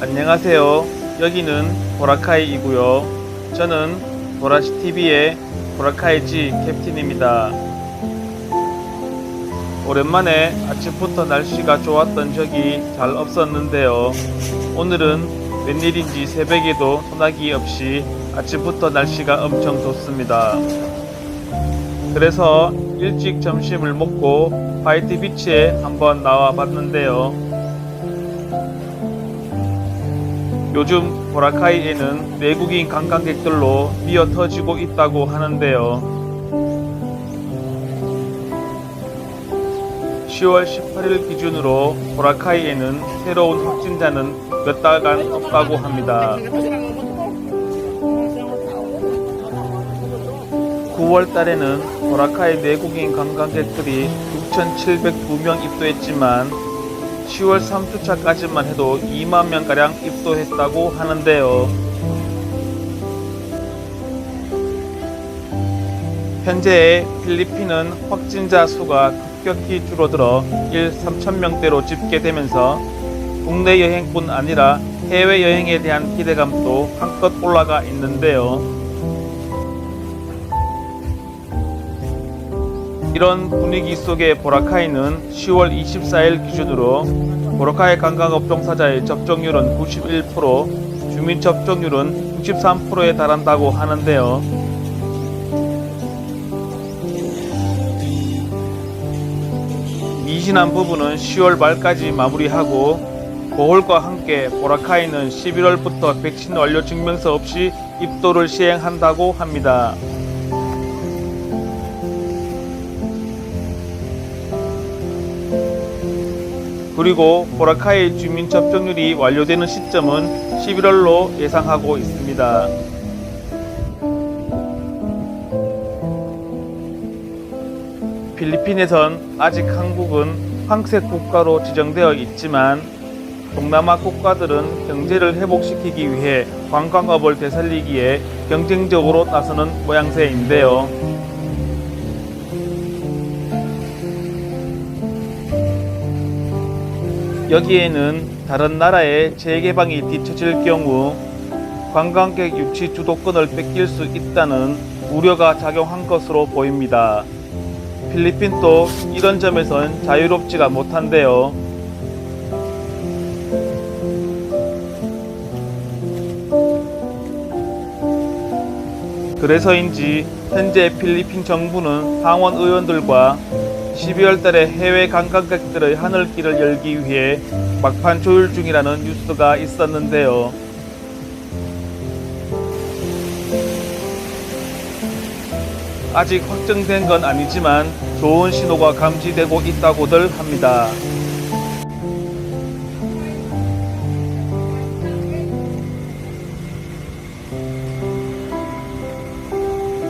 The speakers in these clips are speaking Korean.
안녕하세요. 여기는 보라카이이고요. 저는 보라시TV의 보라카이지 캡틴입니다. 오랜만에 아침부터 날씨가 좋았던 적이 잘 없었는데요. 오늘은 웬일인지 새벽에도 소나기 없이 아침부터 날씨가 엄청 좋습니다. 그래서 일찍 점심을 먹고 화이트 비치에 한번 나와 봤는데요. 요즘 보라카이에는 외국인 관광객들로 미어 터지고 있다고 하는데요. 10월 18일 기준으로 보라카이에는 새로운 확진자는 몇 달간 없다고 합니다. 9월 달에는 보라카이 외국인 관광객들이 6,702명 입도했지만 10월 3주차까지만 해도 2만 명가량 입도했다고 하는데요. 현재 필리핀은 확진자 수가 급격히 줄어들어 1 3천 명대로 집계되면서 국내 여행뿐 아니라 해외 여행에 대한 기대감도 한껏 올라가 있는데요. 이런 분위기 속에 보라카이는 10월 24일 기준으로 보라카이 관광업 종사자의 접종률은 91%, 주민 접종률은 63%에 달한다고 하는데요. 미진한 부분은 10월 말까지 마무리하고 보홀과 함께 보라카이는 11월부터 백신 완료 증명서 없이 입도를 시행한다고 합니다. 그리고 보라카이 주민 접종률이 완료되는 시점은 11월로 예상하고 있습니다. 필리핀에선 아직 한국은 황색 국가로 지정되어 있지만 동남아 국가들은 경제를 회복시키기 위해 관광업을 되살리기에 경쟁적으로 나서는 모양새인데요. 여기에는 다른 나라의 재개방이 뒤처질 경우 관광객 유치 주도권을 뺏길 수 있다는 우려가 작용한 것으로 보입니다. 필리핀도 이런 점에선 자유롭지가 못한데요. 그래서인지 현재 필리핀 정부는 상원 의원들과 12월 달에 해외 관광객들의 하늘길을 열기 위해 막판 조율 중이라는 뉴스가 있었는데요. 아직 확정된 건 아니지만 좋은 신호가 감지되고 있다고들 합니다.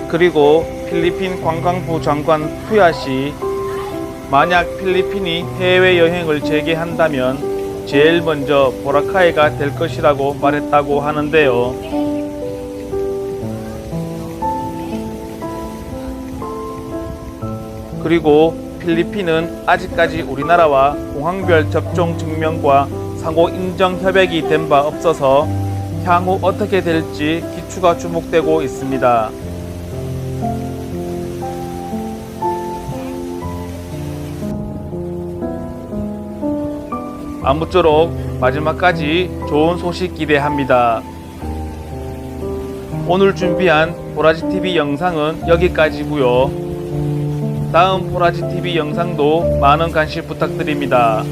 그리고 필리핀 관광부 장관 푸야시 만약 필리핀이 해외여행을 재개한다면 제일 먼저 보라카이가 될 것이라고 말했다고 하는데요. 그리고 필리핀은 아직까지 우리나라와 공항별 접종 증명과 상호 인정 협약이 된 바 없어서 향후 어떻게 될지 기추가 주목되고 있습니다. 아무쪼록 마지막까지 좋은 소식 기대합니다. 오늘 준비한 보라지TV 영상은 여기까지고요. 다음 보라지TV 영상도 많은 관심 부탁드립니다.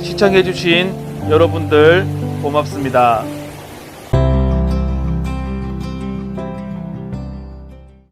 시청해주신 여러분들 고맙습니다.